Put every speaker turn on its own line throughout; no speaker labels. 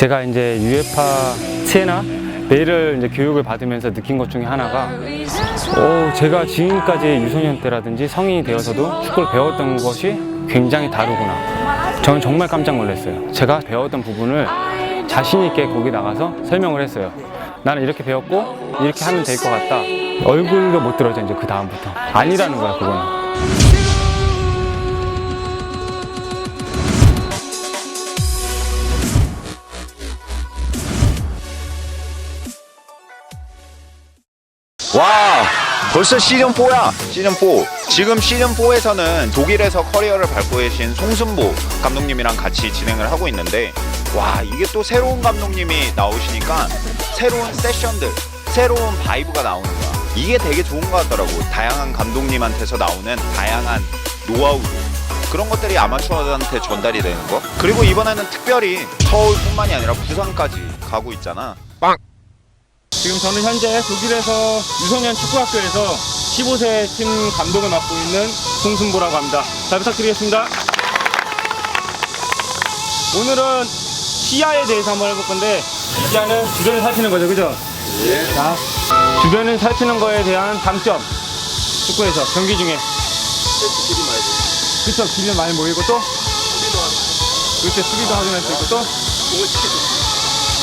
제가 이제 유에파 체나 베일을 이제 교육을 받으면서 느낀 것 중에 하나가 어, 제가 지금까지 유소년 때라든지 성인이 되어서도 축구를 배웠던 것이 굉장히 다르구나. 저는 정말 깜짝 놀랐어요. 제가 배웠던 부분을 자신 있게 거기 나가서 설명을 했어요. 나는 이렇게 배웠고 이렇게 하면 될 것 같다. 얼굴도 못 들어져 이제 그 다음부터 아니라는 거야 그거는.
와 벌써 시즌 4야. 시즌 4 지금 시즌 4에서는 독일에서 커리어를 밟고 계신 송순보 감독님이랑 같이 진행을 하고 있는데 와 이게 또 새로운 감독님이 나오시니까 새로운 세션들 새로운 바이브가 나오는 거야. 이게 되게 좋은 것 같더라고. 다양한 감독님한테서 나오는 다양한 노하우. 그런 것들이 아마추어들한테 전달이 되는 거? 그리고 이번에는 특별히 서울뿐만이 아니라 부산까지 가고 있잖아
지금 저는 현재 독일에서 유소년 축구학교에서 15세 팀 감독을 맡고 있는 송순보라고 합니다. 잘 부탁드리겠습니다. 오늘은 시야에 대해서 한번 해볼 건데 시야는 주변을 살피는 거죠, 그죠? 자, 주변을 살피는 거에 대한 장점. 축구에서 경기 중에. 그쵸, 길이 많이 모이고 또? 그렇죠, 수비도 확인할 수 있고 또?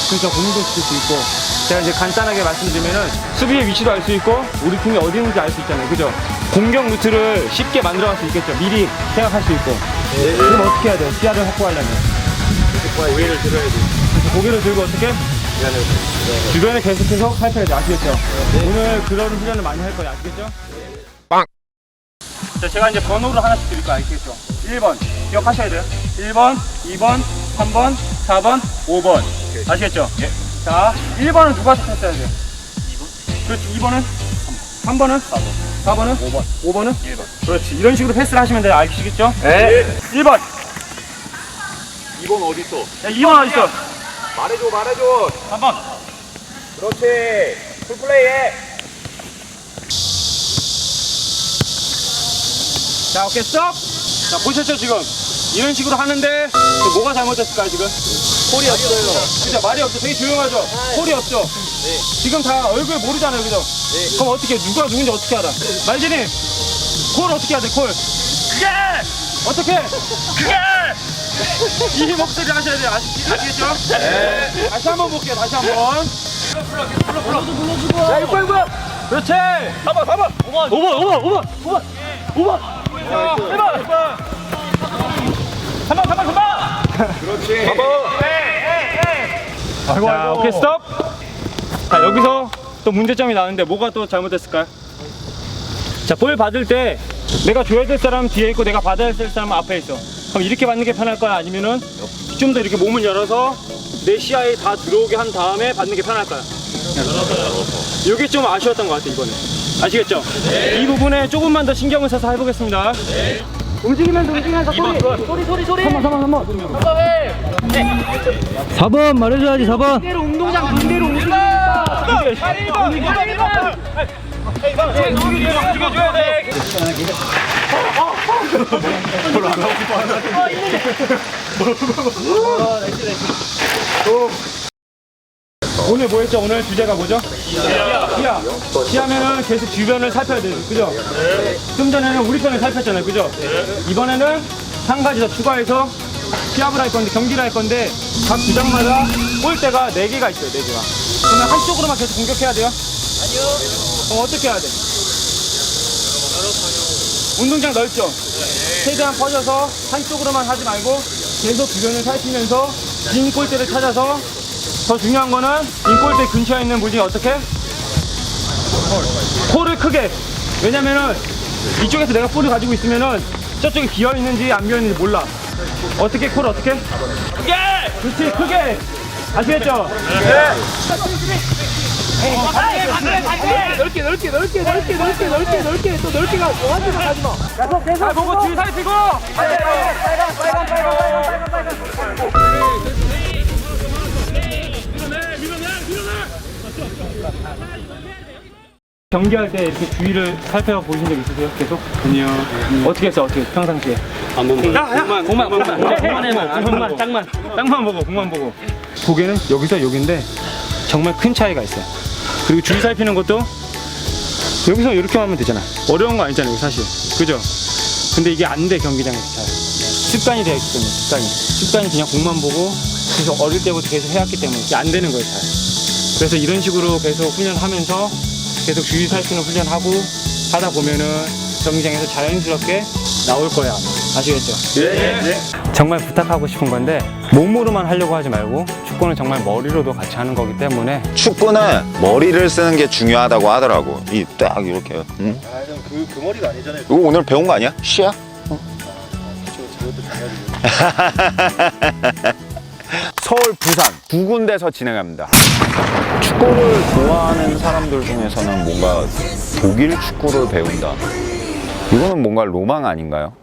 그러니까 공도 지킬 수 있고 제가 이제 간단하게 말씀드리면은 수비의 위치도 알 수 있고 우리 팀이 어디 있는지 알 수 있잖아요. 그죠? 공격 루트를 쉽게 만들어 갈 수 있겠죠. 미리 생각할 수 있고. 그럼 어떻게 해야 돼요? 시야를 확보하려면? 고개를 들어야 돼 고개를 들고 어떻게? 주변을 계속해서 살펴야 돼 아시겠죠? 오늘 그런 훈련을 많이 할 거예요. 아시겠죠?
빵.
자 제가 이제 번호를 하나씩 드릴 거예요. 아시겠죠? 1번. 기억하셔야 돼요. 1번 2번 3번 4번 5번. 아시겠죠? 예. 자 1번은 누가 찾았어야 돼요? 2번 그렇지 2번은? 3번 은? 4번 4번은? 5번. 5번은? 1번. 그렇지 이런 식으로 패스를 하시면 돼요. 아시겠죠? 네. 1번.
2번 어딨어?
야 2번 어딨어
말해줘 말해줘.
3번.
그렇지. 풀플레이해.
자, 오케이, 스톱! 자, 보셨죠, 지금? 이런 식으로 하는데, 지금 뭐가 잘못됐을까요, 지금? 콜이 없어요. 그죠? 말이 없죠? 되게 조용하죠? 콜이 없죠? 지금 다 얼굴 모르잖아요, 그죠? 그럼 어떻게, 누가 누군지 어떻게 알아? 말진이, 콜 어떻게 해야 돼, 콜? 그게! 어떻게? 그게! 이 목소리 하셔야 돼요, 아시, 아시겠죠? 네. 다시 한번 볼게요, 다시 한 번. 불러, 불러, 불러. 불러주고. 야, 6번, 6번! 그렇지! 4번, 4번! 5번, 5번, 5번, 5번! 5번! 5번! 1번! 3번, 3번, 3번!
그렇지
자, 오케이, 스톱! 자, 여기서 또 문제점이 나는데 뭐가 또 잘못됐을까요? 자, 볼 받을 때 내가 줘야 될 사람 뒤에 있고 내가 받아야 될 사람 앞에 있어. 그럼 이렇게 받는 게 편할까요? 아니면은 좀 더 이렇게 몸을 열어서 내 시야에 다 들어오게 한 다음에 받는 게 편할까요? 이게 좀 아쉬웠던 것 같아요, 이번에. 아시겠죠? 이 부분에 조금만 더 신경을 써서 해보겠습니다. 움직이면서 움직이면서 소리. 소리 소리 소리. 3번 3번 3번. 4번 말해줘야지 4번.
반대로 운동장 반대로 움직입니다.
움직여줘야 돼 오늘 뭐 했죠? 오늘 주제가 뭐죠? 시야. 시야. 시야면은 계속 주변을 살펴야 돼요. 그죠? 좀 전에는 우리 편을 살폈잖아요. 그죠? 이번에는 한 가지 더 추가해서 시합을 할 건데, 경기를 할 건데, 각 주장마다 골대가 4개가 있어요. 4개가. 그러면 한쪽으로만 계속 공격해야 돼요? 아니요. 그럼 어떻게 해야 돼? 운동장 넓죠? 최대한 퍼져서 한쪽으로만 하지 말고 계속 주변을 살피면서 빈 골대를 찾아서 더 중요한 거는 빈 골대 근처에 있는 분이 어떻게? 콜을 크게 왜냐면은 이쪽에서 내가 볼을 가지고 있으면은 저쪽이 비어 있는지 안 비어 있는지 몰라 어떻게 콜 어떻게? 크게! 그렇지 크게 아시겠죠?
넓게 넓게 넓게 넓게 넓게 넓게 넓게 또 넓게가 완전 가지 마. 계속 계속.
잘 보고 뒤 살피고
빨간 빨간 빨간 빨간 빨간 빨간.
경기할 때 이렇게 주위를 살펴보신 적 있으세요? 계속? 아니요. 어떻게 했어? 어떻게? 평상시에? 야, 야! 공만, 공만, 공만. 공만 해만. 공만, 짝만. 짝만 보고, 공만 보고. 보기에는 여기서 여기인데 정말 큰 차이가 있어요. 그리고 주의 살피는 것도 여기서 이렇게 하면 되잖아. 어려운 거 아니잖아요, 사실. 그죠? 근데 이게 안 돼, 경기장에서 잘. 습관이 되어 있기 때문에, 습관이. 습관이 그냥 공만 보고, 계속 어릴 때부터 계속 해왔기 때문에 이게 안 되는 거예요, 잘. 그래서 이런 식으로 계속 훈련하면서 계속 주의 살피는 훈련하고 하다 보면은 경기장에서 자연스럽게 나올 거야. 아시겠죠?
네.
정말 부탁하고 싶은 건데 몸으로만 하려고 하지 말고 축구는 정말 머리로도 같이 하는 거기 때문에
축구는 머리를 쓰는 게 중요하다고 하더라고. 이 딱 이렇게. 응?
그, 그 머리가 아니잖아요.
이거 오늘 배운 거 아니야? 시야? 서울, 부산 두 군데서 진행합니다. 축구를 좋아하는 사람들 중에서는 뭔가 독일 축구를 배운다. 이거는 뭔가 로망 아닌가요?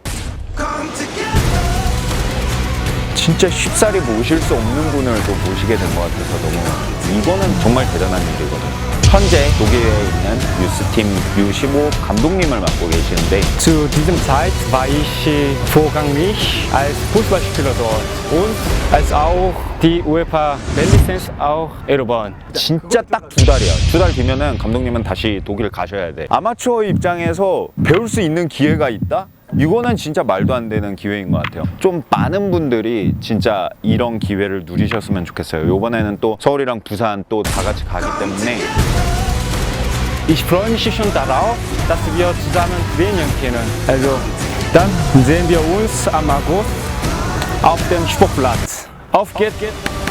진짜 쉽사리 모실 수 없는 분을 또 모시게 된 것 같아서 너무 이거는 정말 대단한 일이거든요. 현재 독일에 있는 유스팀 U15 감독님을 맡고 계시는데
Zu diesem Zeit war ich vorrangig als Fußballspieler dort und als auch die UEFA Weltlizenz auch erworben.
진짜 딱 두 달이야. 두 달 뒤면은 감독님은 다시 독일 가셔야 돼. 아마추어 입장에서 배울 수 있는 기회가 있다? 이거는 진짜 말도 안 되는 기회인 것 같아요. 좀 많은 분들이 진짜 이런 기회를 누리셨으면 좋겠어요. 이번에는 또 서울이랑 부산 또 다 같이 가기 때문에
darauf, dass wir zusammen trainieren können. Also, dann sehen wir uns am August auf dem Sportplatz. Auf geht's!